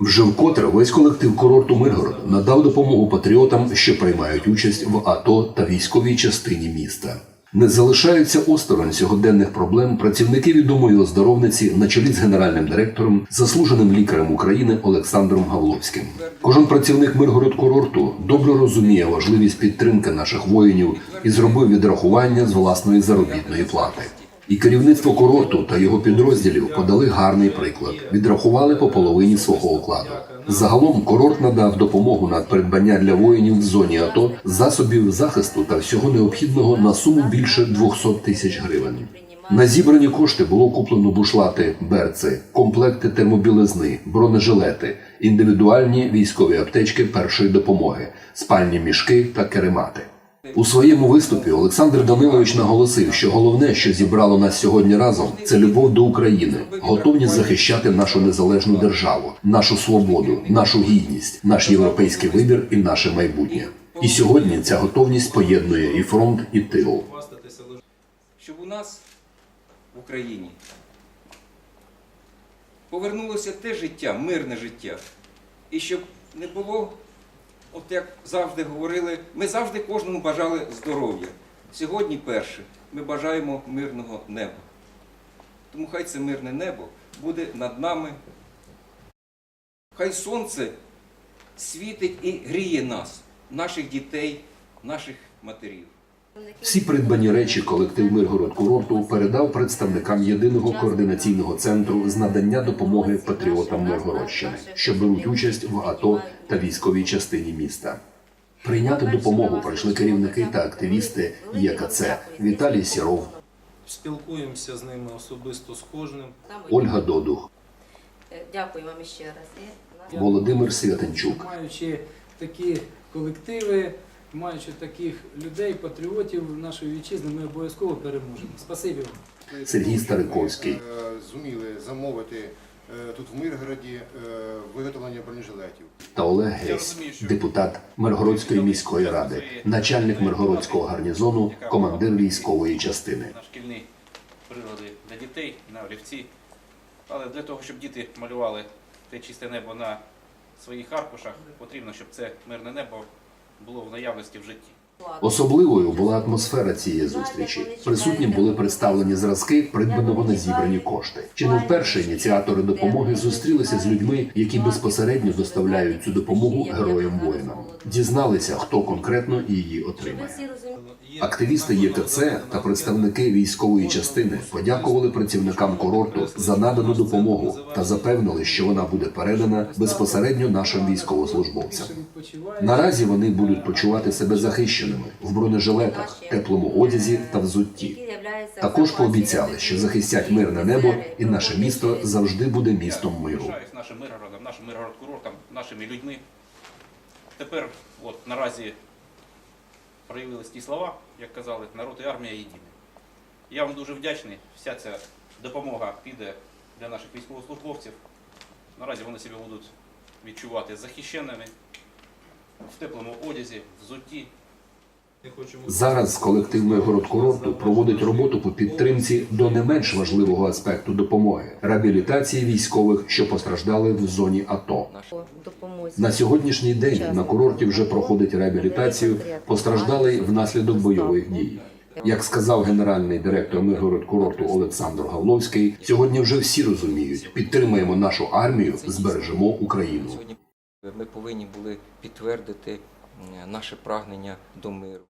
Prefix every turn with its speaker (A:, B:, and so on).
A: Вже вкотре весь колектив курорту Миргород надав допомогу патріотам, що приймають участь в АТО та військовій частині міста. Не залишаються осторонь сьогоденних проблем працівники відомої оздоровниці на чолі з генеральним директором, заслуженим лікарем України Олександром Гавловським. Кожен працівник Миргород курорту добре розуміє важливість підтримки наших воїнів і зробив відрахування з власної заробітної плати. І керівництво курорту та його підрозділів подали гарний приклад. Відрахували по половині свого окладу. Загалом курорт надав допомогу на придбання для воїнів в зоні АТО засобів захисту та всього необхідного на суму більше 200 тисяч гривень. На зібрані кошти було куплено бушлати, берци, комплекти термобілизни, бронежилети, індивідуальні військові аптечки першої допомоги, спальні мішки та керемати. У своєму виступі Олександр Данилович наголосив, що головне, що зібрало нас сьогодні разом, це любов до України, готовність захищати нашу незалежну державу, нашу свободу, нашу гідність, наш європейський вибір і наше майбутнє. І сьогодні ця готовність поєднує і фронт, і тил.
B: щоб у нас в Україні повернулося те життя, мирне життя. І щоб не було, от як завжди говорили, ми завжди кожному бажали здоров'я. Сьогодні перше ми бажаємо мирного неба. Тому хай це мирне небо буде над нами. Хай сонце світить і гріє нас, наших дітей, наших матерів.
A: Всі придбані речі колектив Миргород курорту передав представникам єдиного координаційного центру з надання допомоги патріотам Миргородщини, що беруть участь в АТО та військовій частині міста. Прийняти допомогу прийшли керівники та активісти ЄКЦ Віталій Сіров,
C: Спілкуємося з ними особисто з кожним.
A: Ольга Додух,
D: Дякую вам ще раз.
A: Володимир Святенчук.
E: Маючи такі колективи, маючи таких людей, патріотів нашої вітчизни, ми обов'язково переможемо. Спасибі вам.
A: Сергій Стариковський.
F: Е, Зуміли замовити е, тут в Миргороді е, виготовлення бронежилетів.
A: та Олег Гесь, депутат Миргородської міської ради, начальник Миргородського гарнізону, командир військової частини.
G: на шкільні прилади для дітей, на олівці. Але для того, щоб діти малювали те чисте небо на своїх аркушах, потрібно, щоб це мирне небо було в наявності в житті.
A: Особливою була атмосфера цієї зустрічі. Присутні були представлені зразки придбаного на зібрані кошти. Чи не вперше ініціатори допомоги зустрілися з людьми, які безпосередньо доставляють цю допомогу героям воїнам, дізналися, хто конкретно її отримає. Активісти ЄКЦ та представники військової частини подякували працівникам курорту за надану допомогу та запевнили, що вона буде передана безпосередньо нашим військовослужбовцям. Наразі вони будуть почувати себе захищеними в бронежилетах, теплому одязі та взутті. Також пообіцяли, що захистять мирне небо, і наше місто завжди буде містом миру.
G: Нашим Миргородом, нашим Миргород-курортом, нашими людьми. Тепер, от наразі проявились ті слова, як казали, народ і армія єдині. Я вам дуже вдячний. Вся ця допомога піде для наших військовослужбовців. Наразі вони себе будуть відчувати захищеними в теплому одязі, взутті.
A: Зараз колектив Миргород курорту проводить роботу по підтримці до не менш важливого аспекту допомоги реабілітації військових, що постраждали в зоні АТО. На сьогоднішній день на курорті вже проходить реабілітацію постраждалий внаслідок бойових дій. Як сказав генеральний директор Миргород курорту Олександр Гавловський, сьогодні вже всі розуміють, підтримаємо нашу армію, збережемо Україну.
B: Ми повинні були підтвердити наше прагнення до миру.